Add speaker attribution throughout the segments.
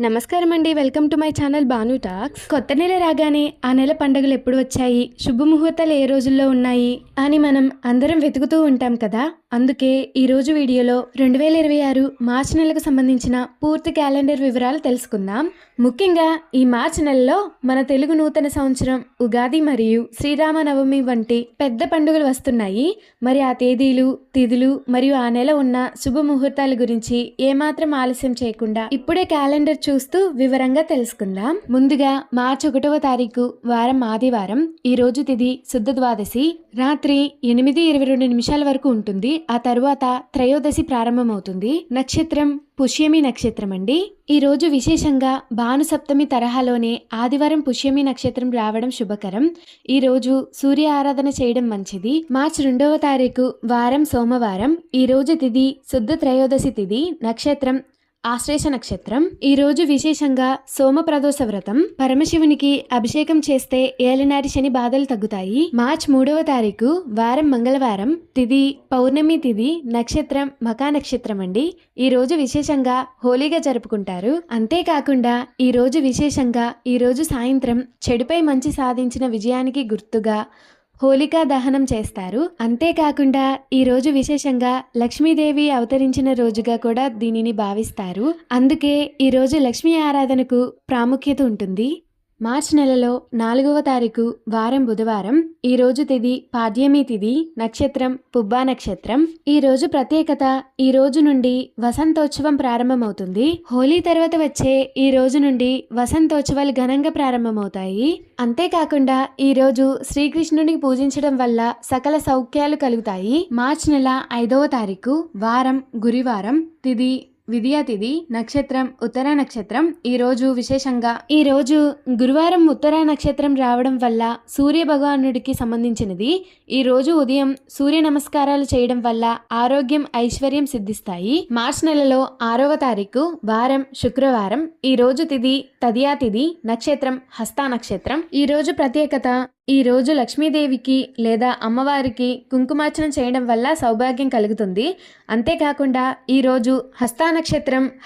Speaker 1: నమస్కారం అండి welcome to my channel Banu talks. కొత్త నెల రాగానే ఆ నెల పండుగలు ఎప్పుడు వచ్చాయి? శుభముహూర్తాలు ఏ రోజుల్లో ఉన్నాయి? అని మనం అందరం వెతుకుతూ ఉంటాం కదా? అందుకే ఈరోజు వీడియోలో రెండు వేల ఇరవై ఆరు మార్చి నెలకు సంబంధించిన పూర్తి క్యాలెండర్ వివరాలు తెలుసుకుందాం. ముఖ్యంగా ఈ మార్చి నెలలో మన తెలుగు నూతన సంవత్సరం ఉగాది మరియు శ్రీరామనవమి వంటి పెద్ద పండుగలు వస్తున్నాయి. మరి ఆ తేదీలు తిథులు మరియు ఆ నెల ఉన్న శుభముహూర్తాల గురించి ఏమాత్రం ఆలస్యం చేయకుండా ఇప్పుడే క్యాలెండర్ చూస్తూ వివరంగా తెలుసుకుందాం. ముందుగా మార్చి ఒకటవ తారీఖు వారం ఆదివారం ఈ రోజు తిది శుద్ధ ద్వాదశి రాత్రి ఎనిమిది ఇరవై రెండు నిమిషాల వరకు ఉంటుంది. ఆ తరువాత త్రయోదశి ప్రారంభమవుతుంది. నక్షత్రం పుష్యమి నక్షత్రం అండి. ఈ రోజు విశేషంగా భానుసప్తమి తరహాలోనే ఆదివారం పుష్యమి నక్షత్రం రావడం శుభకరం. ఈ రోజు సూర్య ఆరాధన చేయడం మంచిది. మార్చి రెండవ తారీఖు వారం సోమవారం ఈ రోజు తిది శుద్ధ త్రయోదశి తిది నక్షత్రం ఆశ్లేష నక్షత్రం. ఈ రోజు విశేషంగా సోమప్రదోష వ్రతం. పరమశివునికి అభిషేకం చేస్తే ఏలినారి శని బాధలు తగ్గుతాయి. మార్చ్ మూడవ తారీఖు వారం మంగళవారం తిది పౌర్ణమి తిది నక్షత్రం మకా నక్షత్రం అండి. ఈ రోజు విశేషంగా హోలీగా జరుపుకుంటారు. అంతేకాకుండా ఈ రోజు విశేషంగా ఈ రోజు సాయంత్రం చెడుపై మంచి సాధించిన విజయానికి గుర్తుగా హోలికా దహనం చేస్తారు. అంతేకాకుండా ఈ రోజు విశేషంగా లక్ష్మీదేవి అవతరించిన రోజుగా కూడా దీనిని భావిస్తారు. అందుకే ఈ రోజు లక్ష్మీ ఆరాధనకు ప్రాముఖ్యత ఉంటుంది. మార్చ్ నెలలో నాలుగవ తారీఖు వారం బుధవారం ఈ రోజు తిది పాడ్యమి తిది నక్షత్రం పుబ్బా నక్షత్రం. ఈ రోజు ప్రత్యేకత ఈ రోజు నుండి వసంతోత్సవం ప్రారంభమవుతుంది. హోలీ తర్వాత వచ్చే ఈ రోజు నుండి వసంతోత్సవాలు ఘనంగా ప్రారంభమవుతాయి. అంతేకాకుండా ఈ రోజు శ్రీకృష్ణుడిని పూజించడం వల్ల సకల సౌఖ్యాలు కలుగుతాయి. మార్చ్ నెల ఐదవ తారీఖు వారం గురువారం తిది విద్యాతిథి నక్షత్రం ఉత్తర నక్షత్రం. ఈరోజు విశేషంగా ఈరోజు గురువారం ఉత్తర నక్షత్రం రావడం వల్ల సూర్య భగవానుడికి సంబంధించినది. ఈ రోజు ఉదయం సూర్య నమస్కారాలు చేయడం వల్ల ఆరోగ్యం ఐశ్వర్యం సిద్ధిస్తాయి. మార్చ్ నెలలో ఆరవ తారీఖు వారం శుక్రవారం. ఈరోజు తిథి తదియా తిథి నక్షత్రం హస్తా నక్షత్రం. ఈరోజు ప్రత్యేకత ఈ రోజు లక్ష్మీదేవికి లేదా అమ్మవారికి కుంకుమార్చన చేయడం వల్ల సౌభాగ్యం కలుగుతుంది. అంతేకాకుండా ఈ రోజు హస్తా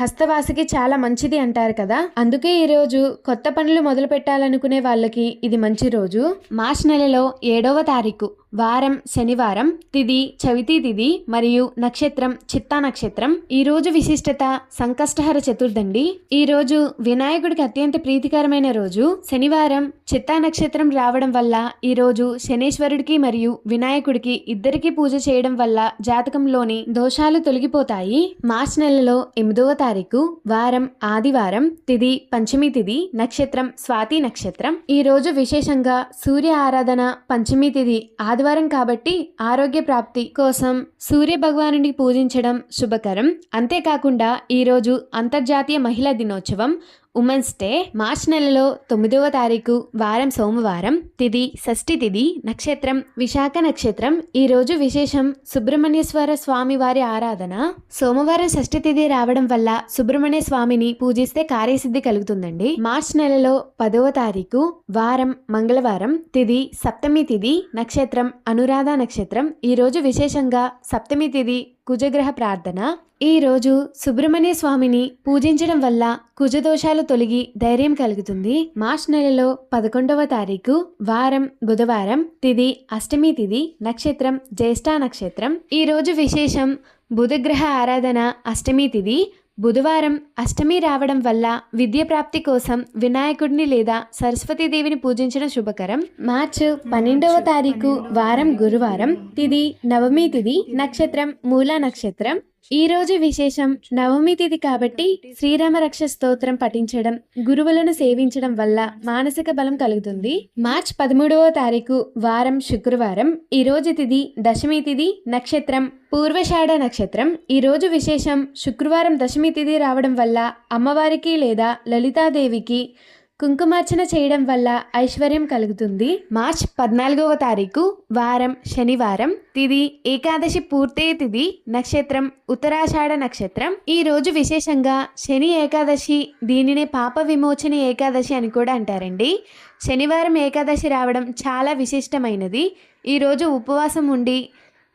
Speaker 1: హస్తవాసికి చాలా మంచిది అంటారు కదా. అందుకే ఈరోజు కొత్త పనులు మొదలు పెట్టాలనుకునే వాళ్ళకి ఇది మంచి రోజు. మార్చ్ నెలలో ఏడవ తారీఖు వారం శనివారం తిది చవితి తిది మరియు నక్షత్రం చిత్తా నక్షత్రం. ఈ రోజు విశిష్టత సంకష్టహర చతుర్దండి ఈ రోజు వినాయకుడికి అత్యంత ప్రీతికరమైన రోజు శనివారం. చిత్తా నక్షత్రం రావడం వల్ల ఈ రోజు శనేశ్వరుడికి మరియు వినాయకుడికి ఇద్దరికి పూజ చేయడం వల్ల జాతకంలోని దోషాలు తొలగిపోతాయి. మార్చ్ నెలలో ఎనిమిదవ తారీఖు వారం ఆదివారం తిది పంచమి తిది నక్షత్రం స్వాతి నక్షత్రం. ఈ రోజు విశేషంగా సూర్య ఆరాధన పంచమి తిది ఆదివారం కాబట్టి ఆరోగ్య ప్రాప్తి కోసం సూర్య భగవానుడిని పూజించడం శుభకరం. అంతేకాకుండా ఈరోజు అంతర్జాతీయ మహిళా దినోత్సవం. ఉమెన్స్ డే మార్చ్ నెలలో తొమ్మిదవ తారీఖు వారం సోమవారం తిది షష్ఠి తిది నక్షత్రం విశాఖ నక్షత్రం ఈ రోజు విశేషం సుబ్రహ్మణ్యేశ్వర స్వామి వారి ఆరాధన. సోమవారం షష్ఠి తిథి రావడం వల్ల సుబ్రహ్మణ్య స్వామిని పూజిస్తే కార్యసిద్ధి కలుగుతుందండి. మార్చ్ నెలలో పదవ తారీఖు వారం మంగళవారం తిది సప్తమి తిది నక్షత్రం అనురాధ నక్షత్రం ఈ రోజు విశేషంగా సప్తమి తిది కుజగ్రహ ప్రార్థన. ఈ రోజు సుబ్రహ్మణ్య స్వామిని పూజించడం వల్ల కుజదోషాలు తొలగి ధైర్యం కలుగుతుంది. మార్చ్ నెలలో పదకొండవ తారీఖు వారం బుధవారం తిది అష్టమి తిది నక్షత్రం జ్యేష్ఠ నక్షత్రం. ఈరోజు విశేషం బుధగ్రహ ఆరాధన అష్టమి తిది బుధవారం అష్టమి రావడం వల్ల విద్య ప్రాప్తి కోసం వినాయకుడిని లేదా సరస్వతీదేవిని పూజించడం శుభకరం. మార్చ్ పన్నెండవ తారీఖు వారం గురువారం తిది నవమి తిది నక్షత్రం మూలా నక్షత్రం. ఈ రోజు విశేషం నవమి తిథి కాబట్టి శ్రీరామ రక్ష స్తోత్రం పఠించడం గురువులను సేవించడం వల్ల మానసిక బలం కలుగుతుంది. మార్చ్ పదమూడవ తారీఖు వారం శుక్రవారం. ఈరోజు తిథి దశమి తిథి నక్షత్రం పూర్వషాఢ నక్షత్రం. ఈరోజు విశేషం శుక్రవారం దశమి తిథి రావడం వల్ల అమ్మవారికి లేదా లలితాదేవికి కుంకుమార్చన చేయడం వల్ల ఐశ్వర్యం కలుగుతుంది. మార్చ్ పద్నాలుగవ తారీఖు వారం శనివారం తిది ఏకాదశి పూర్తి తిది నక్షత్రం ఉత్తరాషాఢ నక్షత్రం. ఈ రోజు విశేషంగా శని ఏకాదశి దీనినే పాప విమోచన ఏకాదశి అని కూడా అంటారండి. శనివారం ఏకాదశి రావడం చాలా విశిష్టమైనది. ఈరోజు ఉపవాసం ఉండి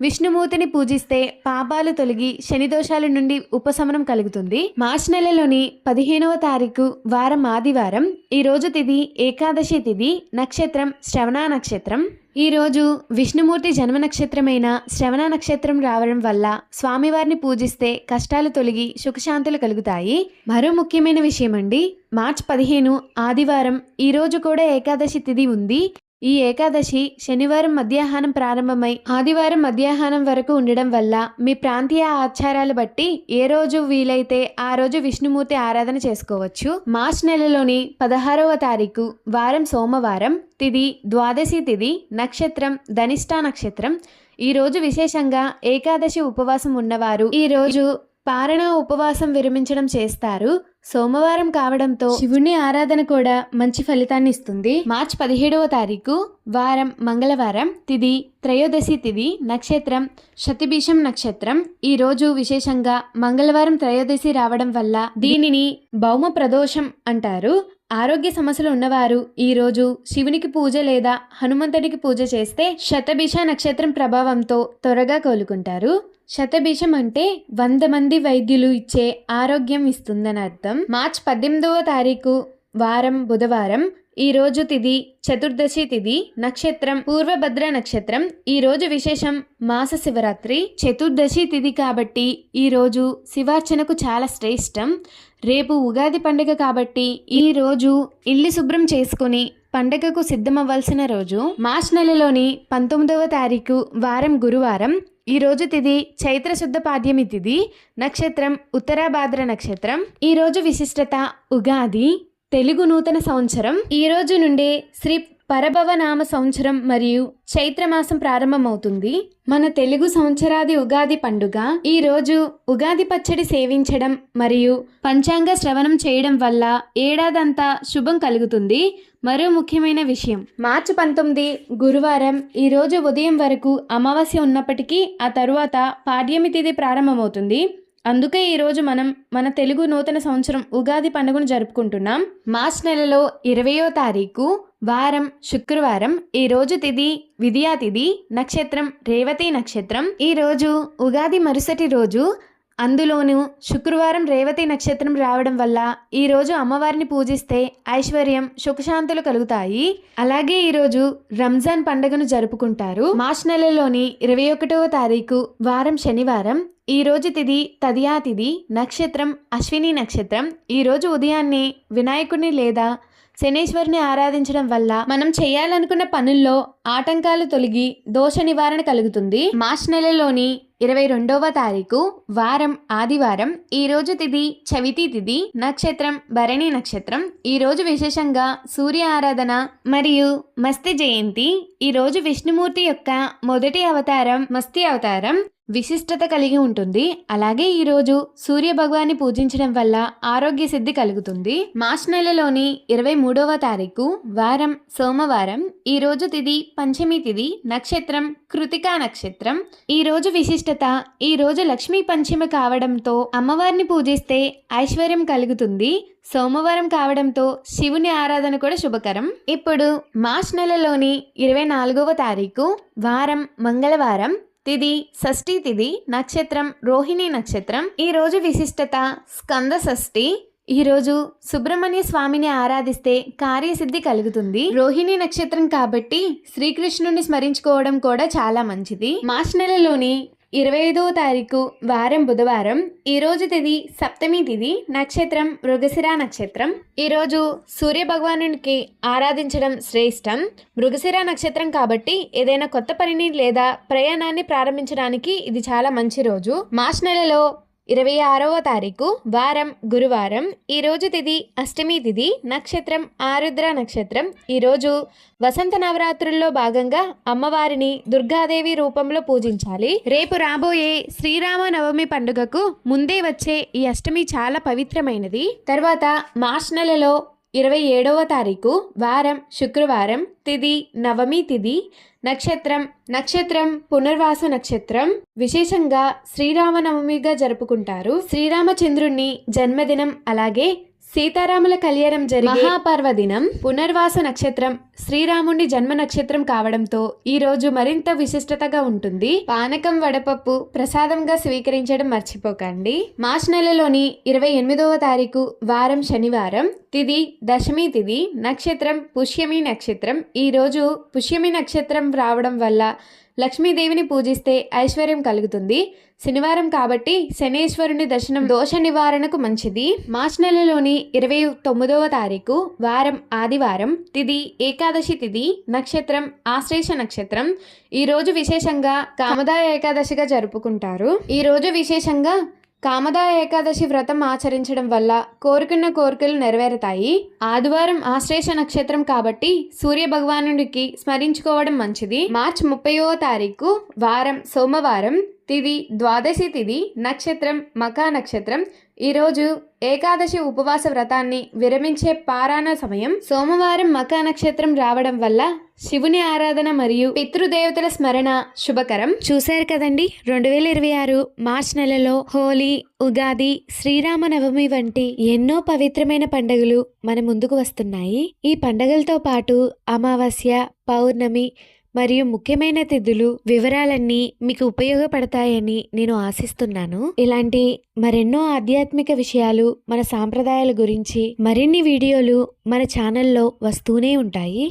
Speaker 1: విష్ణుమూర్తిని పూజిస్తే పాపాలు తొలగి శనిదోషాల నుండి ఉపశమనం కలుగుతుంది. మార్చ్ నెలలోని పదిహేనవ తారీఖు వారం ఆదివారం ఈ రోజు తిథి ఏకాదశి తిథి నక్షత్రం శ్రవణ నక్షత్రం. ఈ రోజు విష్ణుమూర్తి జన్మ నక్షత్రమైన శ్రవణ నక్షత్రం రావడం వల్ల స్వామివారిని పూజిస్తే కష్టాలు తొలగి సుఖశాంతులు కలుగుతాయి. మరో ముఖ్యమైన విషయం అండి మార్చ్ పదిహేను ఆదివారం ఈరోజు కూడా ఏకాదశి తిథి ఉంది. ఈ ఏకాదశి శనివారం మధ్యాహ్నం ప్రారంభమై ఆదివారం మధ్యాహ్నం వరకు ఉండడం వల్ల మీ ప్రాంతీయ ఆచారాలు బట్టి ఏ రోజు వీలైతే ఆ రోజు విష్ణుమూర్తి ఆరాధన చేసుకోవచ్చు. మార్చ్ నెలలోని పదహారవ తారీఖు వారం సోమవారం తిది ద్వాదశి తిది నక్షత్రం ధనిష్టా నక్షత్రం. ఈ రోజు విశేషంగా ఏకాదశి ఉపవాసం ఉన్నవారు ఈ రోజు పారణ ఉపవాసం విరమించడం చేస్తారు. సోమవారం కావడంతో శివుని ఆరాధన కూడా మంచి ఫలితాన్ని ఇస్తుంది. మార్చ్ పదిహేడవ తారీఖు వారం మంగళవారం తిది త్రయోదశి తిది నక్షత్రం శతిభీషం నక్షత్రం. ఈ రోజు విశేషంగా మంగళవారం త్రయోదశి రావడం వల్ల దీనిని భౌమ ప్రదోషం అంటారు. ఆరోగ్య సమస్యలు ఉన్నవారు ఈ రోజు శివునికి పూజ లేదా హనుమంతుడికి పూజ చేస్తే శతభిష నక్షత్రం ప్రభావంతో త్వరగా కోలుకుంటారు. శతభిషం అంటే వంద మంది వైద్యులు ఇచ్చే ఆరోగ్యం ఇస్తుందని అర్థం. మార్చ్ పద్దెనిమిదవ తారీఖు వారం బుధవారం ఈ రోజు తిది చతుర్దశి తిది నక్షత్రం పూర్వభద్ర నక్షత్రం ఈ రోజు విశేషం మాస శివరాత్రి. చతుర్దశి తిది కాబట్టి ఈ రోజు శివార్చనకు చాలా శ్రేష్టం. రేపు ఉగాది పండుగ కాబట్టి ఈ రోజు ఇల్లు శుభ్రం చేసుకుని పండగకు సిద్ధమవ్వాల్సిన రోజు. మార్చ్ నెలలోని పంతొమ్మిదవ తారీఖు వారం గురువారం ఈ రోజు తిది చైత్ర శుద్ధ పాడ్యమి తిది నక్షత్రం ఉత్తరాభాద్ర నక్షత్రం. ఈ రోజు విశిష్టత ఉగాది తెలుగు నూతన సంవత్సరం. ఈ రోజు నుండే శ్రీ పరభవ నామ సంవత్సరం మరియు చైత్రమాసం ప్రారంభమవుతుంది. మన తెలుగు సంవత్సరాది ఉగాది పండుగ ఈ రోజు ఉగాది పచ్చడి సేవించడం మరియు పంచాంగ శ్రవణం చేయడం వల్ల ఏడాదంతా శుభం కలుగుతుంది. మరో ముఖ్యమైన విషయం. మార్చి పంతొమ్మిది గురువారం ఈ రోజు ఉదయం వరకు అమావాస్య ఉన్నప్పటికీ ఆ తరువాత పాడ్యమి తిథి ప్రారంభమవుతుంది. అందుకే ఈరోజు మనం మన తెలుగు నూతన సంవత్సరం ఉగాది పండుగను జరుపుకుంటున్నాం. మార్చ్ నెలలో ఇరవయో తారీఖు వారం శుక్రవారం ఈ రోజు తిది విద్యా నక్షత్రం రేవతి నక్షత్రం. ఈ రోజు ఉగాది మరుసటి రోజు అందులోనూ శుక్రవారం రేవతి నక్షత్రం రావడం వల్ల ఈరోజు అమ్మవారిని పూజిస్తే ఐశ్వర్యం సుఖశాంతులు కలుగుతాయి. అలాగే ఈరోజు రంజాన్ పండుగను జరుపుకుంటారు. మార్చ్ నెలలోని ఇరవై ఒకటవ తారీఖు వారం శనివారం. ఈ రోజు తిది తదియా తిది నక్షత్రం అశ్విని నక్షత్రం. ఈ రోజు ఉదయాన్నే వినాయకుడిని లేదా శనేశ్వరిని ఆరాధించడం వల్ల మనం చేయాలనుకున్న పనుల్లో ఆటంకాలు తొలగి దోష నివారణ కలుగుతుంది. మార్చ్ నెలలోని ఇరవై రెండవ తారీఖు వారం ఆదివారం ఈ రోజు తిథి చవితి తిథి నక్షత్రం భరణి నక్షత్రం. ఈ రోజు విశేషంగా సూర్య ఆరాధన మరియు మస్తి జయంతి. ఈ రోజు విష్ణుమూర్తి యొక్క మొదటి అవతారం మస్తి అవతారం. విశిష్టత కలిగి ఉంటుంది. అలాగే ఈరోజు సూర్య భగవాన్ని పూజించడం వల్ల ఆరోగ్య సిద్ధి కలుగుతుంది. మార్చ్ నెలలోని ఇరవై మూడవ తారీఖు వారం సోమవారం ఈ రోజు పంచమి తిది నక్షత్రం కృతికా నక్షత్రం. ఈ రోజు విశిష్టత ఈ రోజు లక్ష్మీ పంచమి కావడంతో అమ్మవారిని పూజిస్తే ఐశ్వర్యం కలుగుతుంది. సోమవారం కావడంతో శివుని ఆరాధన కూడా శుభకరం. ఇప్పుడు మార్చ్ నెలలోని ఇరవై నాలుగవ తారీఖు వారం మంగళవారం. తిది షష్ఠి తిది నక్షత్రం రోహిణి నక్షత్రం. ఈ రోజు విశిష్టత స్కంద షష్ఠి. ఈరోజు సుబ్రహ్మణ్య స్వామిని ఆరాధిస్తే కార్యసిద్ధి కలుగుతుంది. రోహిణి నక్షత్రం కాబట్టి శ్రీకృష్ణుని స్మరించుకోవడం కూడా చాలా మంచిది. మార్చ్ నెలలోని ఇరవై ఐదవ తారీఖు వారం బుధవారం ఈ రోజు తిది సప్తమి తిది నక్షత్రం మృగశిర నక్షత్రం. ఈరోజు సూర్య భగవానునికి ఆరాధించడం శ్రేష్టం. మృగశిర నక్షత్రం కాబట్టి ఏదైనా కొత్త పనిని లేదా ప్రయాణాన్ని ప్రారంభించడానికి ఇది చాలా మంచి రోజు. మార్చ్ నెలలో ఇరవై ఆరవ తారీఖు వారం గురువారం ఈ రోజు తిథి అష్టమి తిథి నక్షత్రం ఆరుద్ర నక్షత్రం. ఈరోజు వసంత నవరాత్రుల్లో భాగంగా అమ్మవారిని దుర్గాదేవి రూపంలో పూజించాలి. రేపు రాబోయే శ్రీరామ నవమి పండుగకు ముందే వచ్చే ఈ అష్టమి చాలా పవిత్రమైనది. తర్వాత మార్చ్ నెలలో ఇరవై ఏడవ తారీఖు వారం శుక్రవారం తిది నవమి తిది నక్షత్రం నక్షత్రం పునర్వాసు నక్షత్రం. విశేషంగా శ్రీరామనవమిగా జరుపుకుంటారు. శ్రీరామచంద్రుణ్ణి జన్మదినం అలాగే సీతారాముల కళ్యాణం జరిగే మహాపర్వదినం పునర్వాస నక్షత్రం శ్రీరాముడి జన్మ నక్షత్రం కావడంతో ఈ రోజు మరింత విశిష్టతగా ఉంటుంది. పానకం వడపప్పు ప్రసాదంగా స్వీకరించడం మర్చిపోకండి. మార్చ్ నెలలోని ఇరవై ఎనిమిదవ తారీఖు వారం శనివారం. తిది దశమి తిది నక్షత్రం పుష్యమి నక్షత్రం. ఈ రోజు పుష్యమి నక్షత్రం రావడం వల్ల లక్ష్మీదేవిని పూజిస్తే ఐశ్వర్యం కలుగుతుంది. శనివారం కాబట్టి శనేశ్వరుని దర్శనం దోష నివారణకు మంచిది. మార్చ్ నెలలోని ఇరవై తొమ్మిదవ తారీఖు వారం ఆదివారం తిది ఏకాదశి తిది నక్షత్రం ఆశ్లేష నక్షత్రం. ఈ రోజు విశేషంగా కామదా ఏకాదశిగా జరుపుకుంటారు. ఈ రోజు విశేషంగా కామదా ఏకాదశి వ్రతం ఆచరించడం వల్ల కోరుకున్న కోరికలు నెరవేరుతాయి. ఆదివారం ఆశ్లేష నక్షత్రం కాబట్టి సూర్య భగవానుడికి స్మరించుకోవడం మంచిది. మార్చ్ ముప్పైవ తారీఖు వారం సోమవారం తిది ద్వాదశి తిది నక్షత్రం మకా నక్షత్రం. ఈరోజు ఏకాదశి ఉపవాస వ్రతాన్ని విరమించే పారాయణ సమయం సోమవారం మకా నక్షత్రం రావడం వల్ల శివుని ఆరాధన మరియు పితృదేవతల స్మరణ శుభకరం. చూశారు కదండి? రెండు వేల ఇరవై ఆరు మార్చ్ నెలలో హోలీ ఉగాది శ్రీరామనవమి వంటి ఎన్నో పవిత్రమైన పండుగలు మన ముందుకు వస్తున్నాయి. ఈ పండుగలతో పాటు అమావాస్య పౌర్ణమి మరియు ముఖ్యమైన తిథులు వివరాలన్నీ మీకు ఉపయోగపడతాయని నేను ఆశిస్తున్నాను. ఇలాంటి మరెన్నో ఆధ్యాత్మిక విషయాలు మన సాంప్రదాయాల గురించి మరిన్ని వీడియోలు మన ఛానల్లో వస్తూనే ఉంటాయి.